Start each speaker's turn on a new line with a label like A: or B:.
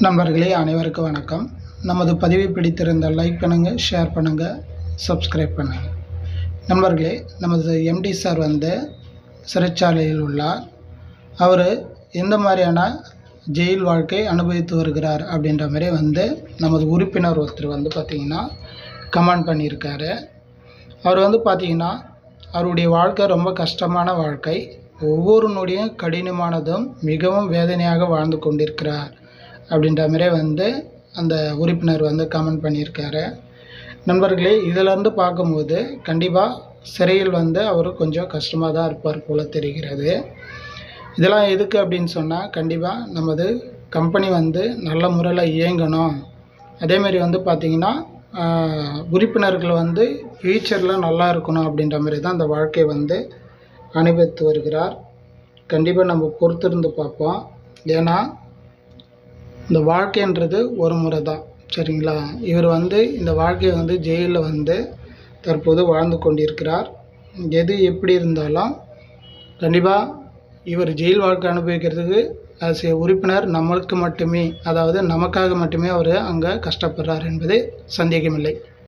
A: நண்பர்களே அனைவருக்கும் வணக்கம். நமது பதிவை பிடித்திருந்த லைக் பண்ணுங்கள் ஷேர் பண்ணுங்கள் சப்ஸ்கிரைப் பண்ணுங்கள் நண்பர்களே நமது எம்டி சார் வந்து சிறைச்சாலையில் உள்ளார். அவர் எந்த மாதிரியான ஜெயில் வாழ்க்கை அனுபவித்து வருகிறார் அப்படின்ற மாதிரி வந்து நமது உறுப்பினர் ஒருத்தர் வந்து பார்த்திங்கன்னா கமெண்ட் பண்ணியிருக்காரு. அவர் வந்து பார்த்திங்கன்னா அவருடைய வாழ்க்கை ரொம்ப கஷ்டமான வாழ்க்கை. ஒவ்வொரு நொடியும் கடினமானதும் மிகவும் வேதனையாக வாழ்ந்து கொண்டிருக்கிறார். அப்படின்ற மாதிரி வந்து அந்த உறுப்பினர் வந்து கமெண்ட் பண்ணியிருக்காரு. நண்பர்களே இதிலேருந்து பார்க்கும்போது கண்டிப்பாக சிறையில் வந்து அவர் கொஞ்சம் கஷ்டமாக தான் இருப்பார் போல தெரிகிறது. இதெல்லாம் எதுக்கு அப்படின்னு சொன்னால் கண்டிப்பாக நமது கம்பெனி வந்து நல்ல முறையில் இயங்கணும். அதேமாரி வந்து பார்த்திங்கன்னா உறுப்பினர்கள் வந்து ஃப்யூச்சரில் நல்லா இருக்கணும் அப்படின்ற மாதிரி தான் அந்த வாழ்க்கை வந்து அனுபவித்து வருகிறார். கண்டிப்பாக நம்ம பொறுத்திருந்து பார்ப்போம். ஏன்னா இந்த வாழ்க்கைன்றது ஒரு முறை தான் சரிங்களா? இவர் வந்து இந்த வாழ்க்கையை வந்து ஜெயிலில் வந்து தற்போது வாழ்ந்து கொண்டிருக்கிறார். எது எப்படி இருந்தாலும் கண்டிப்பாக இவர் ஜெயில் வாழ்க்கை அனுபவிக்கிறதுக்கு ஆஸ் ஏ உறுப்பினர் நம்மளுக்கு மட்டுமே அதாவது நமக்காக மட்டுமே அவர் அங்கே கஷ்டப்படுறார் என்பது சந்தேகமில்லை.